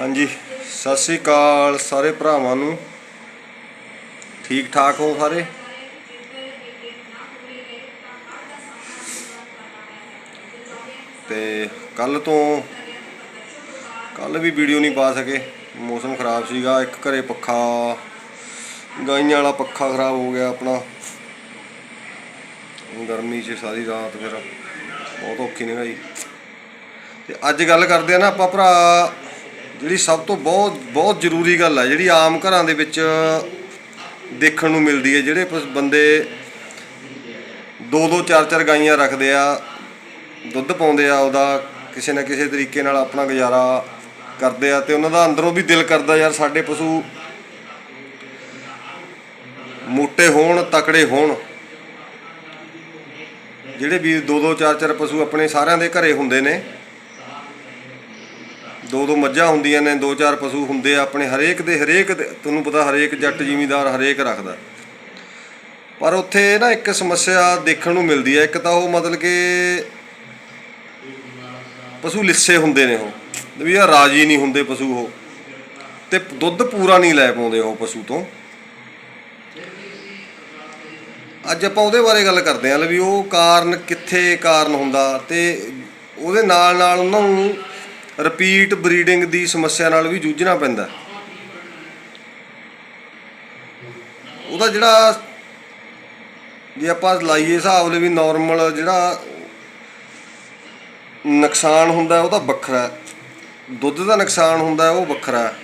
ਹਾਂਜੀ, ਸਤਿ ਸ੍ਰੀ ਅਕਾਲ ਸਾਰੇ ਭਰਾਵਾਂ ਨੂੰ। ਠੀਕ ਠਾਕ ਹੋ ਸਾਰੇ? ਤੇ ਕੱਲ ਤੋਂ, ਕੱਲ ਵੀ ਵੀਡੀਓ ਨਹੀਂ ਪਾ ਸਕੇ। ਮੌਸਮ ਖਰਾਬ ਸੀਗਾ, ਇੱਕ ਘਰੇ ਪੱਖਾ, ਗਾਈਆਂ ਵਾਲਾ ਪੱਖਾ ਖਰਾਬ ਹੋ ਗਿਆ ਆਪਣਾ। ਗਰਮੀ 'ਚ ਸਾਰੀ ਰਾਤ ਫਿਰ ਬਹੁਤ ਔਖੀ ਨਿਗਾਈ ਤੇ ਅੱਜ ਗੱਲ ਕਰਦੇ ਆ ਨਾ ਆਪਾਂ ਭਰਾ ਜਿਹੜੀ ਸਭ ਤੋਂ ਬਹੁਤ ਬਹੁਤ ਜ਼ਰੂਰੀ ਗੱਲ ਆ, ਜਿਹੜੀ ਆਮ ਘਰਾਂ ਦੇ ਵਿੱਚ ਦੇਖਣ ਨੂੰ ਮਿਲਦੀ ਹੈ, ਜਿਹੜੇ ਪਸ- ਬੰਦੇ ਦੋ ਦੋ ਚਾਰ ਚਾਰ ਗਾਈਆਂ ਰੱਖਦੇ ਆ, ਦੁੱਧ ਪਾਉਂਦੇ ਆ, ਉਹਦਾ ਕਿਸੇ ਨਾ ਕਿਸੇ ਤਰੀਕੇ ਨਾਲ ਆਪਣਾ ਗੁਜ਼ਾਰਾ ਕਰਦੇ ਆ ਤੇ ਉਹਨਾਂ ਦਾ ਅੰਦਰੋਂ ਵੀ ਦਿਲ ਕਰਦਾ, ਯਾਰ ਸਾਡੇ ਪਸ਼ੂ ਮੋਟੇ ਹੋਣ, ਤਕੜੇ ਹੋਣ। ਜਿਹੜੇ ਵੀ ਦੋ ਦੋ ਚਾਰ ਚਾਰ ਪਸ਼ੂ ਆਪਣੇ ਸਾਰਿਆਂ ਦੇ ਘਰੇ ਹੁੰਦੇ ਨੇ ਦੋ ਦੋ ਮੱਝਾਂ ਹੁੰਦੀਆਂ ਨੇ, ਦੋ ਚਾਰ ਪਸ਼ੂ ਹੁੰਦੇ ਆ, ਆਪਣੇ ਹਰੇਕ ਦੇ ਹਰੇਕ ਤੁਹਾਨੂੰ ਪਤਾ ਹਰੇਕ ਜੱਟ ਜ਼ਿਮੀਂਦਾਰ ਹਰੇਕ ਰੱਖਦਾ। ਪਰ ਉੱਥੇ ਨਾ ਇੱਕ ਸਮੱਸਿਆ ਦੇਖਣ ਨੂੰ ਮਿਲਦੀ ਹੈ ਇੱਕ ਤਾਂ ਉਹ ਮਤਲਬ ਕਿ ਪਸ਼ੂ ਲਿੱਸੇ ਹੁੰਦੇ ਨੇ ਉਹ, ਵੀ ਆ ਰਾਜੀ ਨਹੀਂ ਹੁੰਦੇ ਪਸ਼ੂ ਉਹ, ਤੇ ਦੁੱਧ ਪੂਰਾ ਨਹੀਂ ਲੈ ਪਾਉਂਦੇ ਉਹ ਪਸ਼ੂ ਤੋਂ। ਅੱਜ ਆਪਾਂ ਉਹਦੇ ਬਾਰੇ ਗੱਲ ਕਰਦੇ ਹਾਂ ਵੀ ਉਹ ਕਾਰਨ ਕਿੱਥੇ ਕਾਰਨ ਹੁੰਦਾ, ਤੇ ਉਹਦੇ ਨਾਲ ਨਾਲ ਉਹਨਾਂ ਨੂੰ ਰਿਪੀਟ ਬਰੀਡਿੰਗ ਦੀ ਸਮੱਸਿਆ ਨਾਲ ਵੀ ਜੂਝਣਾ ਪੈਂਦਾ। ਉਹਦਾ ਜਿਹੜਾ ਜੇ ਆਪਾਂ ਲਾਈਏ ਹਿਸਾਬ ਲਈ ਵੀ ਨਾਰਮਲ ਜਿਹੜਾ ਨੁਕਸਾਨ ਹੁੰਦਾ ਉਹਦਾ ਵੱਖਰਾ ਦੁੱਧ ਦਾ ਨੁਕਸਾਨ ਹੁੰਦਾ ਉਹ ਵੱਖਰਾ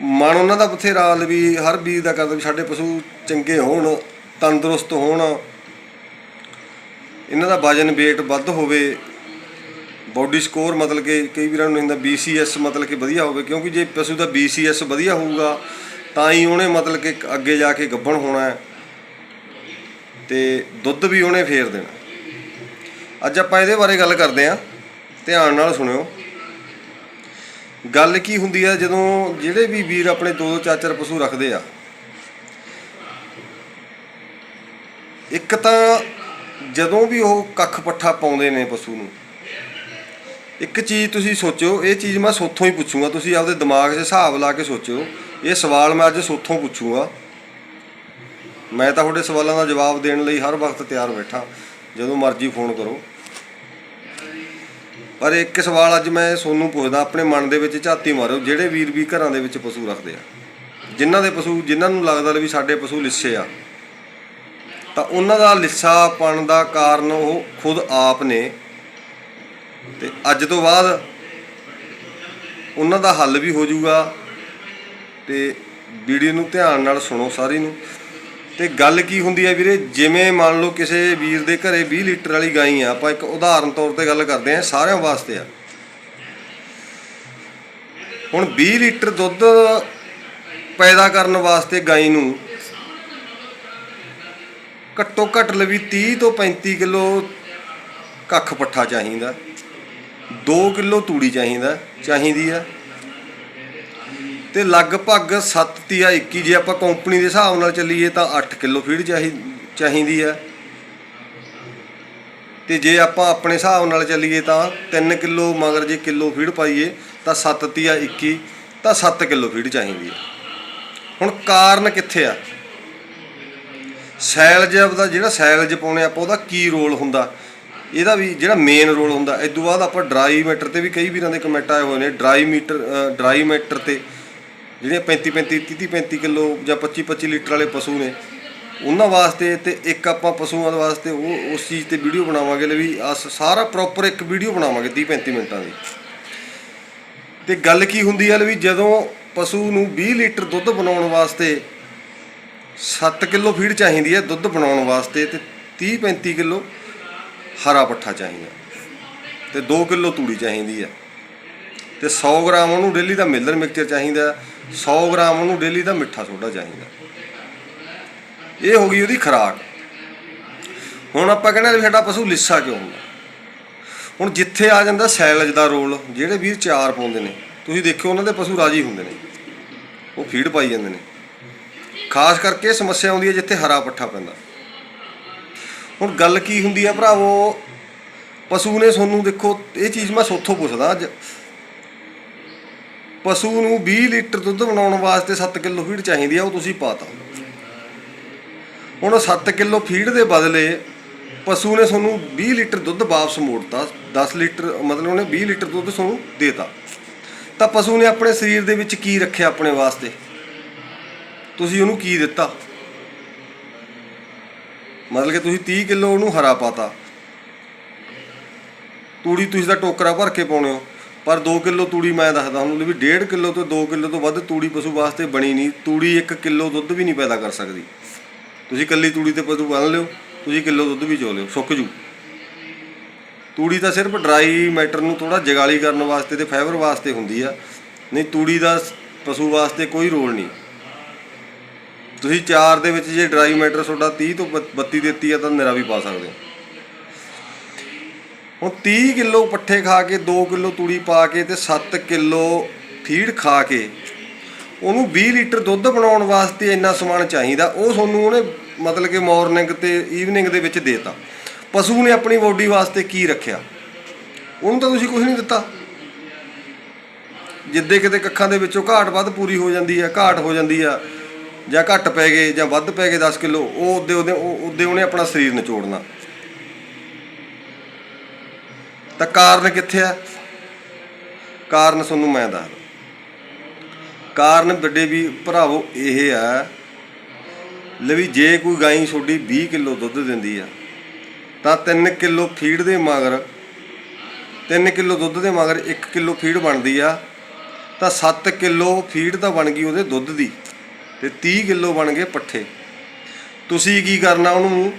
ਮਨ ਉਹਨਾਂ ਦਾ ਬਥੇਰਾ ਲ ਵੀ ਹਰ ਬੀਜ ਦਾ ਕਰਦਾ ਵੀ ਸਾਡੇ ਪਸ਼ੂ ਚੰਗੇ ਹੋਣ, ਤੰਦਰੁਸਤ ਹੋਣ। ਇਹਨਾਂ ਦਾ ਵਜਨ weight ਵੱਧ ਹੋਵੇ। ਬਾਡੀ ਸਕੋਰ ਮਤਲਬ ਕਿ ਕਈ ਵੀਰਾਂ ਨੂੰ ਹੁੰਦਾ BCS ਮਤਲਬ ਕਿ ਵਧੀਆ ਹੋਵੇ, ਕਿਉਂਕਿ ਜੇ ਪਸ਼ੂ ਦਾ BCS ਵਧੀਆ ਹੋਊਗਾ, ਤਾਂ ਹੀ ਉਹਨੇ ਮਤਲਬ ਕਿ ਅੱਗੇ ਜਾ ਕੇ ਗੱਭਣ ਹੋਣਾ ਹੈ ਤੇ ਦੁੱਧ ਵੀ ਉਹਨੇ ਫੇਰ ਦੇਣਾ। ਅੱਜ ਆਪਾਂ ਇਹਦੇ ਬਾਰੇ ਗੱਲ ਕਰਦੇ ਆਂ ਧਿਆਨ ਨਾਲ ਸੁਣਿਓ। ਗੱਲ ਕੀ ਹੁੰਦੀ ਹੈ, ਜਦੋਂ ਜਿਹੜੇ ਵੀ ਵੀਰ ਆਪਣੇ ਦੋ ਦੋ ਚਾਰ ਚਾਰ ਪਸ਼ੂ ਰੱਖਦੇ ਆ, ਇੱਕ ਤਾਂ ਜਦੋਂ ਵੀ ਉਹ ਕੱਖ ਪੱਠਾ ਪਾਉਂਦੇ ਨੇ ਪਸ਼ੂ ਨੂੰ ਇੱਕ ਚੀਜ਼ ਤੁਸੀਂ ਸੋਚਿਓ, ਇਹ ਚੀਜ਼ ਮੈਂ ਸੋਥੋਂ ਹੀ ਪੁੱਛੂੰਗਾ, ਤੁਸੀਂ ਆਪਦੇ ਦਿਮਾਗ 'ਚ ਹਿਸਾਬ ਲਾ ਕੇ ਸੋਚਿਓ। ਇਹ ਸਵਾਲ ਮੈਂ ਅੱਜ ਸੋਥੋਂ ਪੁੱਛੂੰਗਾ। ਮੈਂ ਤਾਂ ਤੁਹਾਡੇ ਸਵਾਲਾਂ ਦਾ ਜਵਾਬ ਦੇਣ ਲਈ ਹਰ ਵਕਤ ਤਿਆਰ ਬੈਠਾ। ਜਦੋਂ ਮਰਜ਼ੀ ਫੋਨ ਕਰੋ। ਪਰ ਇੱਕ ਸਵਾਲ ਅੱਜ ਮੈਂ ਤੁਹਾਨੂੰ ਪੁੱਛਦਾ, ਆਪਣੇ ਮਨ ਦੇ ਵਿੱਚ ਝਾਤੀ ਮਾਰੋ, ਜਿਹੜੇ ਵੀਰ ਵੀ ਘਰਾਂ ਦੇ ਵਿੱਚ ਪਸ਼ੂ ਰੱਖਦੇ ਆ। ਜਿਨ੍ਹਾਂ ਦੇ ਪਸ਼ੂ, ਜਿਨ੍ਹਾਂ ਨੂੰ ਲੱਗਦਾ ਵੀ ਸਾਡੇ ਪਸ਼ੂ ਲਿੱਸੇ ਆ, ਤਾਂ ਉਹਨਾਂ ਦਾ ਲਿੱਸਾਪਣ ਦਾ ਕਾਰਨ ਉਹ ਖੁਦ ਆਪ ਨੇ ਤੇ ਅੱਜ ਤੋਂ ਬਾਅਦ ਉਹਨਾਂ ਦਾ ਹੱਲ ਵੀ ਹੋ ਜਾਊਗਾ ਤੇ ਵੀਡੀਓ ਨੂੰ ਧਿਆਨ ਨਾਲ ਸੁਣੋ ਸਾਰੀ ਨੂੰ। ਤੇ ਗੱਲ ਕੀ ਹੁੰਦੀ ਹੈ ਵੀਰੇ, ਜਿਵੇਂ ਮੰਨ ਲਓ ਕਿਸੇ ਵੀਰ ਦੇ ਘਰੇ 20 ਲੀਟਰ ਵਾਲੀ ਗਾਈ ਆ, ਆਪਾਂ ਇੱਕ ਉਦਾਹਰਨ ਤੌਰ ਤੇ ਗੱਲ ਕਰਦੇ ਆ ਸਾਰਿਆਂ ਵਾਸਤੇ ਆ। ਹੁਣ 20 ਲੀਟਰ ਦੁੱਧ ਪੈਦਾ ਕਰਨ ਵਾਸਤੇ ਗਾਈ ਨੂੰ ਘੱਟੋ ਘੱਟ ਲਵੀ 30 ਤੋਂ 35 ਕਿਲੋ ਕੱਖ ਪੱਠਾ ਚਾਹੀਦਾ। 2 ਕਿਲੋ ਤੂੜੀ ਚਾਹੀਦਾ, ਚਾਹੀਦੀ ਆ। ਤੇ ਲਗਭਗ 7 ਤੀਆ 21 ਜੇ ਆਪਾਂ ਕੰਪਨੀ ਦੇ ਹਿਸਾਬ ਨਾਲ ਚੱਲੀਏ ਤਾਂ 8 ਕਿਲੋ ਫੀਡ ਚਾਹੀ, ਚਾਹੀਦੀ ਆ। ਤੇ ਜੇ ਆਪਾਂ ਆਪਣੇ ਹਿਸਾਬ ਨਾਲ ਚੱਲੀਏ ਤਾਂ 3 ਕਿਲੋ ਮਗਰ ਜੇ ਕਿਲੋ ਫੀਡ ਪਾਈਏ ਤਾਂ 7 ਤੀਆ 21 ਤਾਂ 7 ਕਿਲੋ ਫੀਡ ਚਾਹੀਦੀ ਆ। ਹੁਣ ਕਾਰਨ ਕਿੱਥੇ ਆ? ਸੈਲਜ ਦਾ ਜਿਹੜਾ ਸੈਲਜ ਪਾਉਣੇ ਆਪਾਂ, ਉਹਦਾ ਕੀ ਰੋਲ ਹੁੰਦਾ? ਇਹਦਾ ਵੀ ਜਿਹੜਾ ਮੇਨ ਰੋਲ ਹੁੰਦਾ ਇਸ ਤੋਂ ਬਾਅਦ ਆਪਾਂ ਡਰਾਈ ਮੀਟਰ ਤੇ ਵੀ ਕਈ ਵੀਰਾਂ ਦੇ ਕਮੈਂਟ ਆਏ ਹੋਏ ਨੇ ਡਰਾਈ ਮੀਟਰ ਡਰਾਈ ਮੀਟਰ ਤੇ ਜਿਹੜੀਆਂ 35 35 30 35 ਕਿਲੋ ਜਾਂ 25 25 ਲੀਟਰ ਵਾਲੇ ਪਸ਼ੂ ਨੇ, ਉਹਨਾਂ ਵਾਸਤੇ ਤੇ ਇੱਕ ਆਪਾਂ ਪਸ਼ੂਆਂ ਦੇ ਵਾਸਤੇ ਉਹ, ਉਸ ਚੀਜ਼ ਤੇ ਵੀਡੀਓ ਬਣਾਵਾਂਗੇ ਲੈ ਵੀ ਆਹ ਸਾਰਾ ਪ੍ਰੋਪਰ ਇੱਕ ਵੀਡੀਓ ਬਣਾਵਾਂਗੇ 30 35 ਮਿੰਟਾਂ ਦੀ। ਤੇ ਗੱਲ ਕੀ ਹੁੰਦੀ ਹੈ ਵੀ ਜਦੋਂ ਪਸ਼ੂ ਨੂੰ 20 ਲੀਟਰ ਦੁੱਧ ਬਣਾਉਣ ਵਾਸਤੇ 7 ਕਿਲੋ ਫੀਡ ਚਾਹੀਦੀ ਹੈ ਦੁੱਧ ਬਣਾਉਣ ਵਾਸਤੇ, ਤੇ 30 35 ਕਿਲੋ ਹਰਾ ਪੱਠਾ ਚਾਹੀਦਾ। ਤੇ 2 ਕਿਲੋ ਤੂੜੀ ਚਾਹੀਦੀ ਹੈ। ਤੇ 100 ਗ੍ਰਾਮ ਉਹਨੂੰ ਡੇਲੀ ਦਾ ਮਿਲਰ ਮਿਕਸਚਰ ਚਾਹੀਦਾ 100 ਗ੍ਰਾਮ ਉਹਨੂੰ ਡੇਲੀ ਦਾ ਮਿੱਠਾ ਸੋਡਾ ਚਾਹੀਦਾ। ਇਹ ਹੋ ਗਈ ਉਹਦੀ ਖੁਰਾਕ। ਹੁਣ ਆਪਾਂ ਕਹਿੰਦੇ ਵੀ ਸਾਡਾ ਪਸ਼ੂ ਲਿੱਸਾ ਕਿਉਂ ਹੁੰਦਾ? ਹੁਣ ਜਿੱਥੇ ਆ ਜਾਂਦਾ ਸੈਲਜ ਦਾ ਰੋਲ, ਜਿਹੜੇ ਵੀਰ ਚਾਰ ਪਾਉਂਦੇ ਨੇ, ਤੁਸੀਂ ਦੇਖਿਓ ਉਹਨਾਂ ਦੇ ਪਸ਼ੂ ਰਾਜੀ ਹੁੰਦੇ ਨੇ। ਉਹ ਫੀਡ ਪਾਈ ਜਾਂਦੇ ਨੇ। ਖਾਸ ਕਰਕੇ ਇਹ ਸਮੱਸਿਆ ਆਉਂਦੀ ਹੈ ਜਿੱਥੇ ਹਰਾ ਪੱਠਾ ਪੈਂਦਾ। ਹੁਣ ਗੱਲ ਕੀ ਹੁੰਦੀ ਆ ਭਰਾਵੋ? ਪਸ਼ੂ ਨੇ ਤੁਹਾਨੂੰ ਦੇਖੋ, ਇਹ ਚੀਜ਼ ਮੈਂ ਸੋਥੋਂ ਪੁੱਛਦਾ ਅੱਜ। ਪਸ਼ੂ ਨੂੰ 20 ਲੀਟਰ ਦੁੱਧ ਬਣਾਉਣ ਵਾਸਤੇ 7 ਕਿਲੋ ਫੀਡ ਚਾਹੀਦੀ ਆ, ਉਹ ਤੁਸੀਂ ਪਾਤਾ ਹੁਣ ਉਹ 7 ਕਿਲੋ ਫੀਡ ਦੇ ਬਦਲੇ ਪਸ਼ੂ ਨੇ ਤੁਹਾਨੂੰ 20 ਲੀਟਰ ਦੁੱਧ ਵਾਪਸ ਮੋੜਤਾ 10 ਲੀਟਰ, ਮਤਲਬ ਉਹਨੇ 20 ਲੀਟਰ ਦੁੱਧ ਤੁਹਾਨੂੰ ਦੇਤਾ ਤਾਂ ਪਸ਼ੂ ਨੇ ਆਪਣੇ ਸਰੀਰ ਦੇ ਵਿੱਚ ਕੀ ਰੱਖਿਆ ਆਪਣੇ ਵਾਸਤੇ? ਤੁਸੀਂ ਉਹਨੂੰ ਕੀ ਦਿੱਤਾ? ਮਤਲਬ ਕਿ ਤੁਸੀਂ 30 ਕਿਲੋ ਉਹਨੂੰ ਹਰਾ ਪਾਤਾ। ਤੂੜੀ ਤੁਸੀਂ ਦਾ ਟੋਕਰਾ ਭਰ ਕੇ ਪਾਉਣੇ ਹੋ। ਪਰ 2 ਕਿਲੋ ਤੂੜੀ ਮੈਂ ਦੱਸਦਾ ਹੁਣ ਵੀ 1.5 ਕਿਲੋ ਤੋਂ 2 ਕਿਲੋ ਤੋਂ ਵੱਧ ਤੂੜੀ ਪਸ਼ੂ ਵਾਸਤੇ ਬਣੀ ਨਹੀਂ। ਤੂੜੀ 1 ਕਿਲੋ ਦੁੱਧ ਵੀ ਨਹੀਂ ਪੈਦਾ ਕਰ ਸਕਦੀ। ਤੁਸੀਂ ਕੱਲੀ ਤੂੜੀ ਤੇ ਪਸ਼ੂ ਬੰਨ ਲਿਓ, ਤੁਸੀਂ ਕਿਲੋ ਦੁੱਧ ਵੀ ਚੋ ਲਿਓ, ਸੁੱਕ ਜੂ। ਤੂੜੀ ਤਾਂ ਸਿਰਫ ਡਰਾਈ ਮੈਟਰ ਨੂੰ ਥੋੜਾ ਜਗਾਲੀ ਕਰਨ ਵਾਸਤੇ ਤੇ ਫਾਈਬਰ ਵਾਸਤੇ ਹੁੰਦੀ ਆ। ਨਹੀਂ, ਤੂੜੀ ਦਾ ਪਸ਼ੂ ਵਾਸਤੇ ਕੋਈ ਰੋਲ ਨਹੀਂ। ਤੁਸੀਂ ਚਾਰ ਦੇ ਵਿੱਚ ਜੇ ਡਰਾਈ ਮੈਟਰ ਤੁਹਾਡਾ 30 ਤੋਂ 32 ਦਿੱਤੀ ਆ ਤਾਂ ਨਿਰਾ ਵੀ ਪਾ ਸਕਦੇ ਹੋ। ਹੁਣ 30 ਕਿਲੋ ਪੱਠੇ ਖਾ ਕੇ 2 ਕਿਲੋ ਤੂੜੀ ਪਾ ਕੇ ਤੇ 7 ਕਿਲੋ ਫੀਡ ਖਾ ਕੇ ਉਹਨੂੰ 20 ਲੀਟਰ ਦੁੱਧ ਬਣਾਉਣ ਵਾਸਤੇ ਇੰਨਾ ਸਮਾਨ ਚਾਹੀਦਾ, ਉਹ ਤੁਹਾਨੂੰ ਉਹਨੇ ਮਤਲਬ ਕਿ ਮਾਰਨਿੰਗ ਤੇ ਈਵਨਿੰਗ ਦੇ ਵਿੱਚ ਦੇਤਾ। ਪਸ਼ੂ ਨੇ ਆਪਣੀ ਬੋਡੀ ਵਾਸਤੇ ਕੀ ਰੱਖਿਆ? ਉਹਨੂੰ ਤਾਂ ਤੁਸੀਂ ਕੁਝ ਨਹੀਂ ਦਿੱਤਾ। ਜਿੱਦੇ ਕਿਤੇ ਕੱਖਾਂ ਦੇ ਵਿੱਚੋਂ ਘਾਟ ਵੱਧ ਪੂਰੀ ਹੋ ਜਾਂਦੀ ਹੈ ਘਾਟ ਹੋ ਜਾਂਦੀ ਆ ਜਾਂ ਘੱਟ ਪੈ ਗਏ ਜਾਂ ਵੱਧ ਪੈ ਗਏ 10 ਕਿਲੋ, ਉਹ ਉਹਦੇ ਉਹਦੇ ਉਹਦੇ ਉਹਨੇ ਆਪਣਾ ਸਰੀਰ ਨਿਚੋੜਨਾ। ਤਾਂ ਕਾਰਨ ਕਿੱਥੇ ਆ? ਕਾਰਨ ਤੁਹਾਨੂੰ ਮੈਂ ਦੱਸ ਕਾਰਨ ਵੱਡੇ ਵੀ ਭਰਾਵੋ ਇਹ ਆ ਲਵੀ ਜੇ ਕੋਈ ਗਾਈ ਛੋਡੀ 20 ਕਿਲੋ ਦੁੱਧ ਦਿੰਦੀ ਆ, ਤਾਂ 3 ਕਿਲੋ ਫੀਡ ਦੇ ਮਗਰ 3 ਕਿਲੋ ਦੁੱਧ ਦੇ ਮਗਰ 1 ਕਿਲੋ ਫੀਡ ਬਣਦੀ ਆ, ਤਾਂ 7 ਕਿਲੋ ਫੀਡ ਤਾਂ ਬਣ ਗਈ ਉਹਦੇ ਦੁੱਧ ਦੀ। ਤੇ 30 ਕਿਲੋ ਬਣ ਗਏ ਪੱਠੇ। ਤੁਸੀਂ ਕੀ ਕਰਨਾ ਉਹਨੂੰ?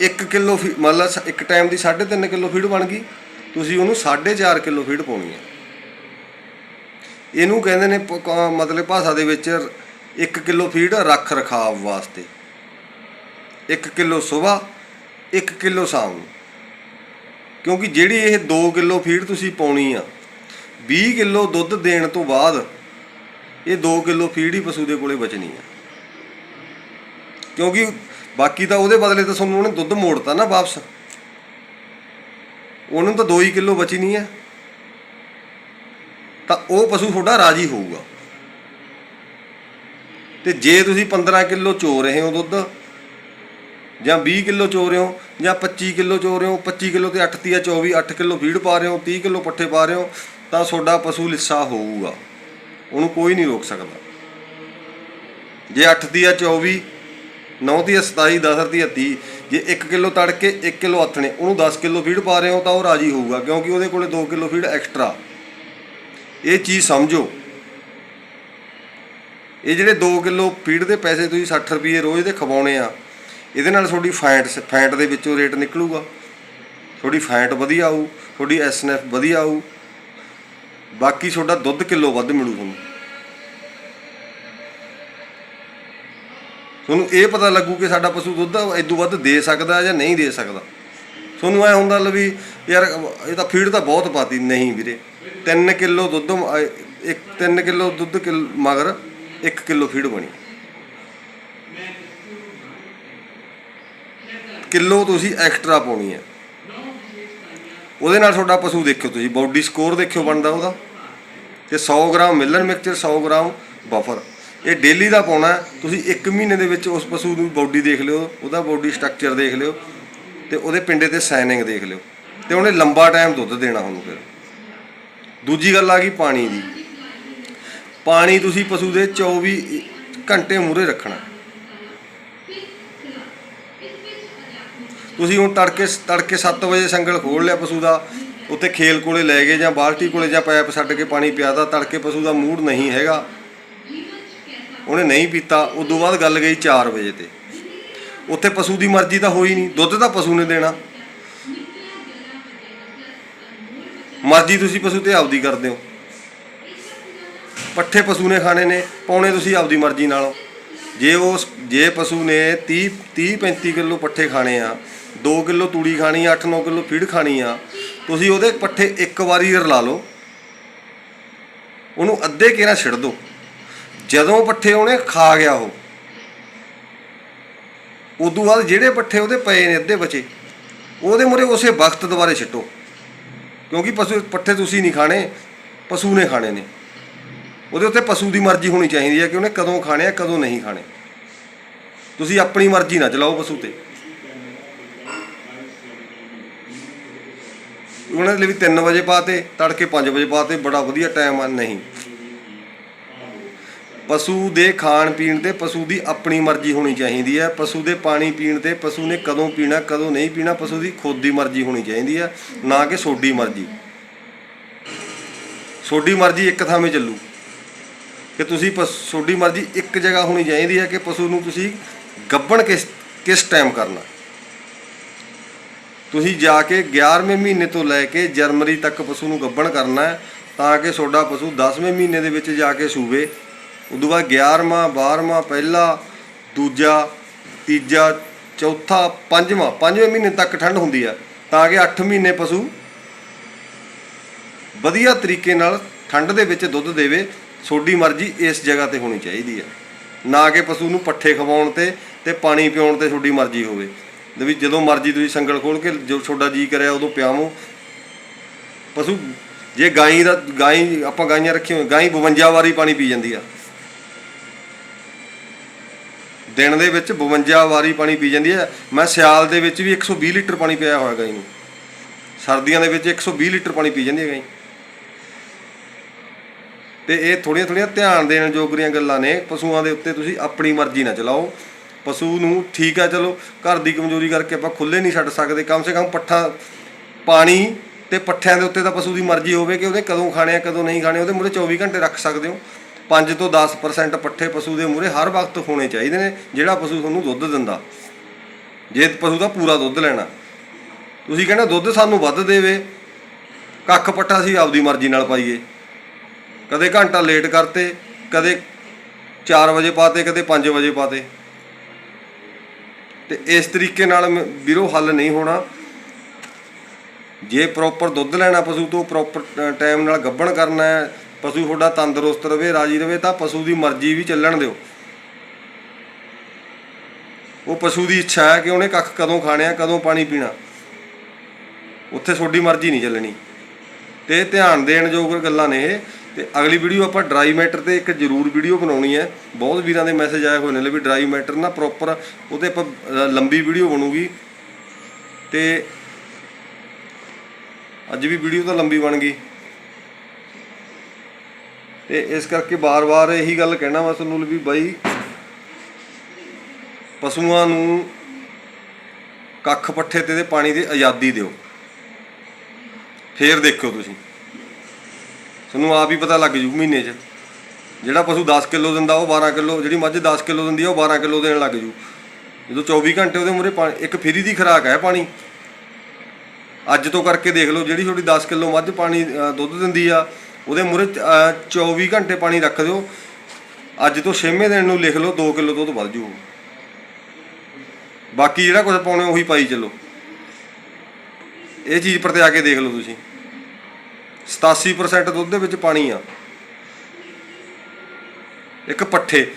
1 ਕਿਲੋ ਮੰਨ ਲਾ ਇੱਕ ਟਾਈਮ ਦੀ 3.5 ਕਿਲੋ ਫੀਡ ਬਣ ਗਈ। ਤੁਸੀਂ ਉਹਨੂੰ 4.5 ਕਿਲੋ ਫੀਡ ਪਾਉਣੀ ਹੈ। ਇਹਨੂੰ ਕਹਿੰਦੇ ਨੇ ਪ- ਮਤਲਬ ਭਾਸ਼ਾ ਦੇ ਵਿੱਚ 1 ਕਿਲੋ ਫੀਡ ਰੱਖ ਰਖਾਵ ਵਾਸਤੇ। 1 ਕਿਲੋ ਸਵੇਰ 1 ਕਿਲੋ ਸ਼ਾਮ ਨੂੰ ਕਿਉਂਕਿ ਜਿਹੜੀ ਇਹ 2 ਕਿਲੋ ਫੀਡ ਤੁਸੀਂ ਪਾਉਣੀ ਆ 20 ਕਿਲੋ ਦੁੱਧ ਦੇਣ ਤੋਂ ਬਾਅਦ ਇਹ 2 ਕਿਲੋ ਫੀਡ ਹੀ ਪਸ਼ੂ ਦੇ ਕੋਲੇ ਬਚਣੀ ਆ। ਕਿਉਂਕਿ ਬਾਕੀ ਤਾਂ ਉਹਦੇ ਬਦਲੇ ਤਾਂ ਤੁਹਾਨੂੰ ਉਹਨੇ ਦੁੱਧ ਮੋੜਤਾ ਨਾ ਵਾਪਸ। ਉਹਨੂੰ ਤਾਂ 2 ਹੀ ਕਿਲੋ ਬਚੀ ਨਹੀਂ ਹੈ ਤਾਂ ਉਹ ਪਸ਼ੂ ਤੁਹਾਡਾ ਰਾਜੀ ਹੋਊਗਾ। ਤੇ ਜੇ ਤੁਸੀਂ 15 ਕਿਲੋ ਚੋ ਰਹੇ ਹੋ ਦੁੱਧ, ਜਾਂ 20 ਕਿਲੋ ਚੋ ਰਹੇ ਹੋ, ਜਾਂ 25 ਕਿਲੋ ਚੋ ਰਹੇ ਹੋ 25 ਕਿਲੋ ਤੇ 8 ਤੀਆ 24 8 ਕਿਲੋ ਫੀਡ ਪਾ ਰਹੇ ਹੋ 30 ਕਿਲੋ ਪੱਠੇ ਪਾ ਰਹੇ ਹੋ, ਤਾਂ ਤੁਹਾਡਾ ਪਸ਼ੂ ਲਿੱਸਾ ਹੋਊਗਾ। ਉਹਨੂੰ ਕੋਈ ਨਹੀਂ ਰੋਕ ਸਕਦਾ। ਜੇ 8 ਤੀਆ 24 9 ਤੀਆ 27 10 ਆ 30 ਜੇ 1 ਕਿਲੋ ਤੜਕੇ 1 ਕਿਲੋ ਆਥਣੇ, ਉਹਨੂੰ 10 ਕਿਲੋ ਫੀਡ ਪਾ ਰਹੇ ਹੋ ਤਾਂ ਉਹ ਰਾਜੀ ਹੋਊਗਾ, ਕਿਉਂਕਿ ਉਹਦੇ ਕੋਲੇ 2 ਕਿਲੋ ਫੀਡ ਐਕਸਟਰਾ ਇਹ ਚੀਜ਼ ਸਮਝੋ। ਇਹ ਜਿਹੜੇ 2 ਕਿਲੋ ਫੀਡ ਦੇ ਪੈਸੇ ਤੁਸੀਂ 60 ਰੁਪਏ ਰੋਜ਼ ਦੇ ਖਵਾਉਣੇ ਆ, ਇਹਦੇ ਨਾਲ ਤੁਹਾਡੀ ਫੈਂਟ ਫੈਂਟ ਦੇ ਵਿੱਚੋਂ ਰੇਟ ਨਿਕਲੂਗਾ। ਤੁਹਾਡੀ ਫੈਂਟ ਵਧੀਆ ਆਊ, ਤੁਹਾਡੀ ਐਸਐਨਐਫ ਵਧੀਆ ਆਊ ਬਾਕੀ ਤੁਹਾਡਾ ਦੁੱਧ ਕਿਲੋ ਵੱਧ ਮਿਲੂ ਤੁਹਾਨੂੰ। ਤੁਹਾਨੂੰ ਇਹ ਪਤਾ ਲੱਗੂ ਕਿ ਸਾਡਾ ਪਸ਼ੂ ਦੁੱਧ ਇਦੋਂ ਵੱਧ ਦੇ ਸਕਦਾ ਜਾਂ ਨਹੀਂ ਦੇ ਸਕਦਾ। ਤੁਹਾਨੂੰ ਐ ਹੁੰਦਾ ਲਵੀ ਯਾਰ, ਇਹ ਤਾਂ ਫੀਡ ਤਾਂ ਬਹੁਤ ਪਾਤੀ। ਨਹੀਂ ਵੀਰੇ 3 ਕਿਲੋ ਦੁੱਧ, ਇੱਕ 3 ਕਿਲੋ ਦੁੱਧ ਕਿਲ, ਮਗਰ 1 ਕਿਲੋ ਫੀਡ ਬਣੀ। ਕਿਲੋ ਤੁਸੀਂ ਐਕਸਟਰਾ ਪਾਉਣੀ ਹੈ। ਉਹਦੇ ਨਾਲ ਤੁਹਾਡਾ ਪਸ਼ੂ ਦੇਖਿਓ ਤੁਸੀਂ, ਬਾਡੀ ਸਕੋਰ ਦੇਖਿਓ ਬਣਦਾ ਉਹਦਾ। ਤੇ 100 ਗ੍ਰਾਮ ਮਿਲਨ ਮਿਕਸਚਰ 100 ਗ੍ਰਾਮ ਬਫਰ ਇਹ ਡੇਲੀ ਦਾ ਪਾਉਣਾ ਤੁਸੀਂ 1 ਮਹੀਨੇ ਦੇ ਵਿੱਚ ਉਸ ਪਸ਼ੂ ਦੀ ਬਾਡੀ ਦੇਖ ਲਿਓ, ਉਹਦਾ ਬਾਡੀ ਸਟਰਕਚਰ ਦੇਖ ਲਿਓ, ਤੇ ਉਹਦੇ ਪਿੰਡੇ ਤੇ ਸਾਈਨਿੰਗ ਦੇਖ ਲਿਓ। ਤੇ ਉਹਨੇ ਲੰਬਾ ਟਾਈਮ ਦੁੱਧ ਦੇਣਾ ਤੁਹਾਨੂੰ ਫਿਰ। ਦੂਜੀ ਗੱਲ ਆ ਗਈ ਪਾਣੀ ਦੀ। ਪਾਣੀ ਤੁਸੀਂ ਪਸ਼ੂ ਦੇ 24 ਘੰਟੇ ਮੂਰੇ ਰੱਖਣਾ। ਤੁਸੀਂ ਹੁਣ ਤੜਕੇ ਤੜਕੇ 7 ਵਜੇ ਸੰਗਲ ਖੋਲ ਲਿਆ ਪਸ਼ੂ ਦਾ। ਉੱਥੇ ਖੇਲ ਕੋਲੇ ਲੈ ਗਏ ਜਾਂ ਬਾਲਟੀ ਕੋਲੇ ਜਾਂ ਪੈਪ ਛੱਡ ਕੇ ਪਾਣੀ ਪਿਆਦਾ ਤੜਕੇ ਪਸ਼ੂ ਦਾ ਮੂਡ ਨਹੀਂ ਹੈਗਾ। ਉਹਨੇ ਨਹੀਂ ਪੀਤਾ, ਉਦੋਂ ਬਾਅਦ ਗੱਲ ਗਈ 4 ਵਜੇ ਤੇ। ਉੱਥੇ ਪਸ਼ੂ ਦੀ ਮਰਜ਼ੀ ਤਾਂ ਹੋਈ ਨਹੀਂ, ਦੁੱਧ ਤਾਂ ਪਸ਼ੂ ਨੇ ਦੇਣਾ। ਮਰਜ਼ੀ ਤੁਸੀਂ ਪਸ਼ੂ ਤੇ ਆਪਦੀ ਕਰਦੇ ਹੋ। ਪੱਠੇ ਪਸ਼ੂ ਨੇ ਖਾਣੇ ਨੇ, ਪਾਉਣੇ ਤੁਸੀਂ ਆਪਦੀ ਮਰਜ਼ੀ ਨਾਲ। ਜੇ ਉਸ ਜੇ ਪਸ਼ੂ ਨੇ 30 30 35 ਕਿਲੋ ਪੱਠੇ ਖਾਣੇ ਆ 2 ਕਿਲੋ ਤੂੜੀ ਖਾਣੀ ਆ 8-9 ਕਿਲੋ ਫੀਡ ਖਾਣੀ ਆ ਤੁਸੀਂ ਉਹਦੇ ਪੱਠੇ ਇੱਕ ਵਾਰੀ ਰਲਾ ਲਓ, ਉਹਨੂੰ ਅੱਧੇ ਕੇਰਾ ਛਿੜ ਦਿਓ। ਜਦੋਂ ਪੱਠੇ ਉਹਨੇ ਖਾ ਗਿਆ ਉਹ, ਉਦੋਂ ਬਾਅਦ ਜਿਹੜੇ ਪੱਠੇ ਉਹਦੇ ਪਏ ਨੇ ਅੱਧੇ ਬਚੇ, ਉਹਦੇ ਮੁਰੇ ਉਸੇ ਵਕਤ ਦੁਬਾਰੇ ਛਿੱਟੋ। ਕਿਉਂਕਿ ਪਸ਼ੂ, ਪੱਠੇ ਤੁਸੀਂ ਨਹੀਂ ਖਾਣੇ, ਪਸ਼ੂ ਨੇ ਖਾਣੇ ਨੇ। ਉਹਦੇ ਉੱਤੇ ਪਸ਼ੂ ਦੀ ਮਰਜ਼ੀ ਹੋਣੀ ਚਾਹੀਦੀ ਹੈ ਕਿ ਉਹਨੇ ਕਦੋਂ ਖਾਣੇ ਆ, ਕਦੋਂ ਨਹੀਂ ਖਾਣੇ। ਤੁਸੀਂ ਆਪਣੀ ਮਰਜ਼ੀ ਨਾ ਚਲਾਓ ਪਸ਼ੂ ਤੇ। ਉਹਨਾਂ ਦੇ ਲਈ ਵੀ 3 ਵਜੇ ਪਾਤੇ, ਤੜਕੇ 5 ਵਜੇ ਪਾਤੇ, ਬੜਾ ਵਧੀਆ ਟਾਈਮ ਆ, ਨਹੀਂ। ਪਸ਼ੂ ਦੇ ਖਾਣ ਪੀਣ ਤੇ ਪਸ਼ੂ ਦੀ ਆਪਣੀ ਮਰਜ਼ੀ ਹੋਣੀ ਚਾਹੀਦੀ ਹੈ ਪਸ਼ੂ ਦੇ ਪਾਣੀ ਪੀਣ ਤੇ ਪਸ਼ੂ ਨੇ ਕਦੋਂ ਪੀਣਾ, ਕਦੋਂ ਨਹੀਂ ਪੀਣਾ, ਪਸ਼ੂ ਦੀ ਖੁਦ ਦੀ ਮਰਜ਼ੀ ਹੋਣੀ ਚਾਹੀਦੀ ਹੈ ਨਾ ਕਿ ਸੋਡੀ ਮਰਜ਼ੀ। ਸੋਡੀ ਮਰਜ਼ੀ ਇੱਕ ਥਾਵੇਂ ਚੱਲੂ। ਕਿ ਤੁਸੀਂ ਸੋਡੀ ਮਰਜ਼ੀ ਇੱਕ ਜਗ੍ਹਾ ਹੋਣੀ ਚਾਹੀਦੀ ਹੈ ਕਿ ਪਸ਼ੂ ਨੂੰ ਤੁਸੀਂ ਗੱਭਣ ਕਿਸ ਕਿਸ ਟਾਈਮ ਕਰਨਾ। ਤੁਸੀਂ ਜਾ ਕੇ 11ਵੇਂ ਮਹੀਨੇ ਤੋਂ ਲੈ ਕੇ ਜਨਵਰੀ ਤੱਕ ਪਸ਼ੂ ਨੂੰ ਗੱਭਣ ਕਰਨਾ ਹੈ, ਤਾਂ ਕਿ ਤੁਹਾਡਾ ਪਸ਼ੂ 10ਵੇਂ ਮਹੀਨੇ ਦੇ ਵਿੱਚ ਜਾ ਕੇ ਸੂਵੇ। ਉਦੋਂ ਬਾਅਦ 11ਵਾਂ 12ਵਾਂ ਪਹਿਲਾ, ਦੂਜਾ, ਤੀਜਾ, ਚੌਥਾ, ਪੰਜਵਾਂ, ਪੰਜਵੇਂ ਮਹੀਨੇ ਤੱਕ ਠੰਡ ਹੁੰਦੀ ਆ ਤਾਂ ਕਿ 8 ਮਹੀਨੇ ਪਸ਼ੂ ਵਧੀਆ ਤਰੀਕੇ ਨਾਲ ਠੰਡ ਦੇ ਵਿੱਚ ਦੁੱਧ ਦੇਵੇ। ਤੁਹਾਡੀ ਮਰਜ਼ੀ ਇਸ ਜਗ੍ਹਾ ਤੇ ਹੋਣੀ ਚਾਹੀਦੀ ਹੈ। ਨਾ ਕਿ ਪਸ਼ੂ ਨੂੰ ਪੱਠੇ ਖਵਾਉਣ ਤੇ ਤੇ ਪਾਣੀ ਪਿਉਣ ਤੇ ਤੁਹਾਡੀ ਮਰਜ਼ੀ ਹੋਵੇ। ਦੇ ਵੀ ਜਦੋਂ ਮਰਜ਼ੀ ਤੁਸੀਂ ਸੰਗਲ ਖੋਲ ਕੇ ਜੋ ਤੁਹਾਡਾ ਜੀ ਕਰਿਆ ਉਦੋਂ ਪਿਆਵੋ। ਪਸ਼ੂ ਜੇ ਗਾਈ ਦਾ ਗਾਈ ਆਪਾਂ ਗਾਈਆਂ ਰੱਖੀਆਂ ਹੋਈਆਂ, ਗਾਈ 52 ਵਾਰੀ ਪਾਣੀ ਪੀ ਜਾਂਦੀ ਆ। ਦਿਨ ਦੇ ਵਿੱਚ 52 ਵਾਰੀ ਪਾਣੀ ਪੀ ਜਾਂਦੀ ਹੈ ਮੈਂ ਸਿਆਲ ਦੇ ਵਿੱਚ ਵੀ 120 ਲੀਟਰ ਪਾਣੀ ਪਿਆ ਹੋਇਆ ਗਾਈ ਨੂੰ। ਸਰਦੀਆਂ ਦੇ ਵਿੱਚ 120 ਲੀਟਰ ਪਾਣੀ ਪੀ ਜਾਂਦੀ ਹੈ ਗਾਈ। ਤੇ ਇਹ ਥੋੜੀਆਂ ਥੋੜੀਆਂ ਧਿਆਨ ਦੇਣ ਯੋਗਰੀਆਂ ਗੱਲਾਂ ਨੇ ਪਸ਼ੂਆਂ ਦੇ ਉੱਤੇ ਤੁਸੀਂ ਆਪਣੀ ਮਰਜ਼ੀ ਨਾ ਚਲਾਓ। ਪਸ਼ੂ ਨੂੰ ਠੀਕ ਹੈ ਚਲੋ, ਘਰ ਦੀ ਕਮਜ਼ੋਰੀ ਕਰਕੇ ਆਪਾਂ ਖੁੱਲੇ ਨਹੀਂ ਛੱਡ ਸਕਦੇ। ਕਮ ਸੇ ਕਮ ਪੱਠਾ, ਪਾਣੀ ਤੇ ਪੱਠਿਆਂ ਦੇ ਉੱਤੇ ਤਾਂ ਪਸ਼ੂ ਦੀ ਮਰਜ਼ੀ ਹੋਵੇ ਕਿ ਉਹਨੇ ਕਦੋਂ ਖਾਣੇ ਆ, ਕਦੋਂ ਨਹੀਂ ਖਾਣੇ, ਉਹਦੇ ਮੂਹਰੇ 24 ਘੰਟੇ ਰੱਖ ਸਕਦੇ ਹੋ। 5 ਤੋਂ 10% ਪੱਠੇ ਪਸ਼ੂ ਦੇ ਮੂਹਰੇ ਹਰ ਵਕਤ ਹੋਣੇ ਚਾਹੀਦੇ ਨੇ, ਜਿਹੜਾ ਪਸ਼ੂ ਤੁਹਾਨੂੰ ਦੁੱਧ ਦਿੰਦਾ। ਜੇ ਪਸ਼ੂ ਦਾ ਪੂਰਾ ਦੁੱਧ ਲੈਣਾ। ਤੁਸੀਂ ਕਹਿੰਦੇ ਦੁੱਧ ਸਾਨੂੰ ਵੱਧ ਦੇਵੇ, ਕੱਖ ਪੱਠਾ ਅਸੀਂ ਆਪਦੀ ਮਰਜ਼ੀ ਨਾਲ ਪਾਈਏ। ਕਦੇ ਘੰਟਾ ਲੇਟ ਕਰਤੇ, ਕਦੇ 4 ਵਜੇ ਪਾਤੇ, ਕਦੇ 5 ਵਜੇ ਪਾਤੇ। ਤੇ ਇਸ ਤਰੀਕੇ ਨਾਲ ਵੀਰੋ ਹੱਲ ਨਹੀਂ ਹੋਣਾ। ਜੇ ਪ੍ਰੋਪਰ ਦੁੱਧ ਲੈਣਾ ਪਸ਼ੂ, ਤੋਂ ਪ੍ਰੋਪਰ ਟਾਈਮ ਨਾਲ ਗੱਭਣ ਕਰਨਾ ਹੈ। ਪਸ਼ੂ ਤੁਹਾਡਾ ਤੰਦਰੁਸਤ ਰਵੇ, ਰਾਜੀ ਰਵੇ, ਤਾਂ ਪਸ਼ੂ ਦੀ ਮਰਜ਼ੀ ਵੀ ਚੱਲਣ ਦਿਓ। ਉਹ ਪਸ਼ੂ ਦੀ ਇੱਛਾ ਹੈ ਕਿ ਉਹਨੇ ਕੱਖ ਕਦੋਂ ਖਾਣਿਆ, ਕਦੋਂ ਪਾਣੀ ਪੀਣਾ। ਉੱਥੇ ਤੁਹਾਡੀ ਮਰਜ਼ੀ ਨਹੀਂ ਚੱਲਣੀ। ਤੇ ਧਿਆਨ ਦੇਣ ਯੋਗ ਗੱਲਾਂ ਨੇ ਇਹ। ਤੇ ਅਗਲੀ ਵੀਡੀਓ ਆਪਾਂ ਡਰਾਈ ਮੈਟਰ ਤੇ ਇੱਕ ਜ਼ਰੂਰ ਵੀਡੀਓ ਬਣਾਉਣੀ ਹੈ। ਬਹੁਤ ਵੀਰਾਂ ਦੇ ਮੈਸੇਜ ਆਏ ਹੋਏ ਨੇ ਵੀ ਡਰਾਈ ਮੈਟਰ ਨਾ ਪ੍ਰੋਪਰ ਉਹਤੇ ਆਪਾਂ ਲੰਬੀ ਵੀਡੀਓ ਬਣੂਗੀ। ਤੇ ਅੱਜ ਵੀ ਵੀਡੀਓ ਤਾਂ ਲੰਬੀ ਬਣ ਗਈ। ਤੇ ਇਸ ਕਰਕੇ ਬਾਰ-ਬਾਰ ਇਹੀ ਗੱਲ ਕਹਿਣਾ ਵਾ ਤੁਹਾਨੂੰ ਵੀ ਬਾਈ, ਪਸ਼ੂਆਂ ਨੂੰ ਕੱਖ ਪੱਠੇ ਤੇ ਪਾਣੀ ਦੀ ਆਜ਼ਾਦੀ ਦਿਓ। ਫੇਰ ਦੇਖਿਓ ਤੁਸੀਂ। ਤੁਹਾਨੂੰ ਆਪ ਹੀ ਪਤਾ ਲੱਗ ਜੂ ਮਹੀਨੇ 'ਚ। ਜਿਹੜਾ ਪਸ਼ੂ 10 ਕਿਲੋ ਦਿੰਦਾ, ਉਹ 12 ਕਿਲੋ, ਜਿਹੜੀ ਮੱਝ 10 ਕਿਲੋ ਦਿੰਦੀ ਆ, ਉਹ 12 ਕਿਲੋ ਦੇਣ ਲੱਗ ਜੂ। ਜਦੋਂ 24 ਘੰਟੇ ਉਹਦੇ ਮੂਹਰੇ ਪਾਣੀ ਇੱਕ ਫਰੀ ਦੀ ਖੁਰਾਕ ਹੈ ਪਾਣੀ। ਅੱਜ ਤੋਂ ਕਰਕੇ ਦੇਖ ਲਓ, ਜਿਹੜੀ ਤੁਹਾਡੀ 10 ਕਿਲੋ ਮੱਝ ਪਾਣੀ ਦੁੱਧ ਦਿੰਦੀ ਆ, ਉਹਦੇ ਮੂਹਰੇ 24 ਘੰਟੇ ਪਾਣੀ ਰੱਖ ਦਿਓ। ਅੱਜ ਤੋਂ 6ਵੇਂ ਦਿਨ ਨੂੰ ਲਿਖ ਲਓ 2 ਕਿਲੋ ਦੁੱਧ ਵੱਧ ਜੂ। ਬਾਕੀ ਜਿਹੜਾ ਕੁਝ ਪਾਉਣੇ ਉਹੀ ਪਾਈ ਚੱਲੋ। ਇਹ ਚੀਜ਼ ਪਰ ਆ ਕੇ ਦੇਖ ਲਓ ਤੁਸੀਂ। 87% ਦੁੱਧ ਦੇ ਵਿੱਚ ਪਾਣੀ ਆ। ਇੱਕ ਪੱਠੇ।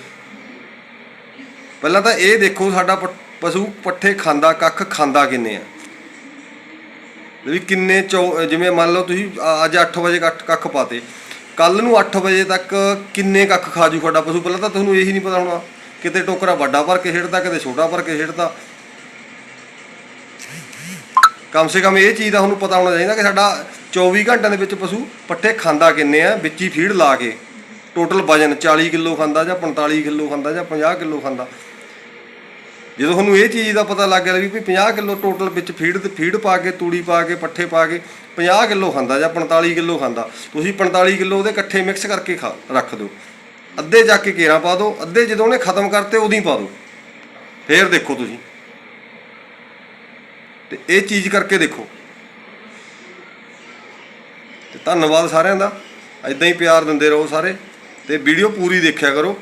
ਪਹਿਲਾਂ ਤਾਂ ਇਹ ਦੇਖੋ ਸਾਡਾ ਪਸ਼ੂ ਪੱਠੇ ਖਾਂਦਾ, ਕੱਖ ਖਾਂਦਾ ਕਿੰਨੇ ਆ। ਵੀ ਕਿੰਨੇ ਚੌ- ਜਿਵੇਂ ਮੰਨ ਲਓ ਤੁਸੀਂ ਅੱਜ 8 ਵਜੇ ਕੱਖ ਕੱਖ ਪਾਤੇ। ਕੱਲ ਨੂੰ 8 ਵਜੇ ਤੱਕ ਕਿੰਨੇ ਕੱਖ ਖਾ ਜੂ ਤੁਹਾਡਾ ਪਸ਼ੂ? ਪਹਿਲਾਂ ਤਾਂ ਤੁਹਾਨੂੰ ਇਹੀ ਨਹੀਂ ਪਤਾ ਹੋਣਾ। ਕਿਤੇ ਟੋਕਰਾ ਵੱਡਾ ਭਰ ਕੇ ਛੇੜਦਾ ਕਿਤੇ ਛੋਟਾ ਭਰ ਕੇ ਛੇੜਦਾ ਕਮ ਸੇ ਕਮ ਇਹ ਚੀਜ਼ ਦਾ ਤੁਹਾਨੂੰ ਪਤਾ ਹੋਣਾ ਚਾਹੀਦਾ ਕਿ ਸਾਡਾ 24 ਘੰਟਿਆਂ ਦੇ ਵਿੱਚ ਪਸ਼ੂ ਪੱਠੇ ਖਾਂਦਾ ਕਿੰਨੇ ਆ, ਵਿੱਚ ਹੀ ਫੀਡ ਲਾ ਕੇ। ਟੋਟਲ ਵਜਨ 40 ਕਿਲੋ ਖਾਂਦਾ ਜਾਂ 45 ਕਿਲੋ ਖਾਂਦਾ ਜਾਂ 50 ਕਿਲੋ ਖਾਂਦਾ। ਜਦੋਂ ਤੁਹਾਨੂੰ ਇਹ ਚੀਜ਼ ਦਾ ਪਤਾ ਲੱਗ ਗਿਆ ਵੀ ਵੀ 50 ਕਿਲੋ ਟੋਟਲ ਵਿੱਚ ਫੀਡ ਤੇ ਫੀਡ ਪਾ ਕੇ, ਤੂੜੀ ਪਾ ਕੇ, ਪੱਠੇ ਪਾ ਕੇ 50 ਕਿਲੋ ਖਾਂਦਾ ਜਾਂ 45 ਕਿਲੋ ਖਾਂਦਾ। ਤੁਸੀਂ 45 ਕਿਲੋ ਉਹਦੇ ਇਕੱਠੇ ਮਿਕਸ ਕਰਕੇ ਖਾ, ਰੱਖ ਦਿਓ। ਅੱਧੇ ਜਾ ਕੇ ਕੇਰਾ ਪਾ ਦਿਓ, ਅੱਧੇ ਜਦੋਂ ਉਹਨੇ ਖਤਮ ਕਰਤੇ ਉਦੋਂ ਹੀ ਪਾ ਦਿਓ। ਫੇਰ ਦੇਖੋ ਤੁਸੀਂ। ਤੇ ਇਹ ਚੀਜ਼ ਕਰਕੇ ਦੇਖੋ। ਤੇ ਧੰਨਵਾਦ ਸਾਰਿਆਂ ਦਾ। ਐਦਾਂ ਹੀ ਪਿਆਰ ਦਿੰਦੇ ਰਹੋ ਸਾਰੇ ਤੇ ਵੀਡੀਓ ਪੂਰੀ ਦੇਖਿਆ ਕਰੋ।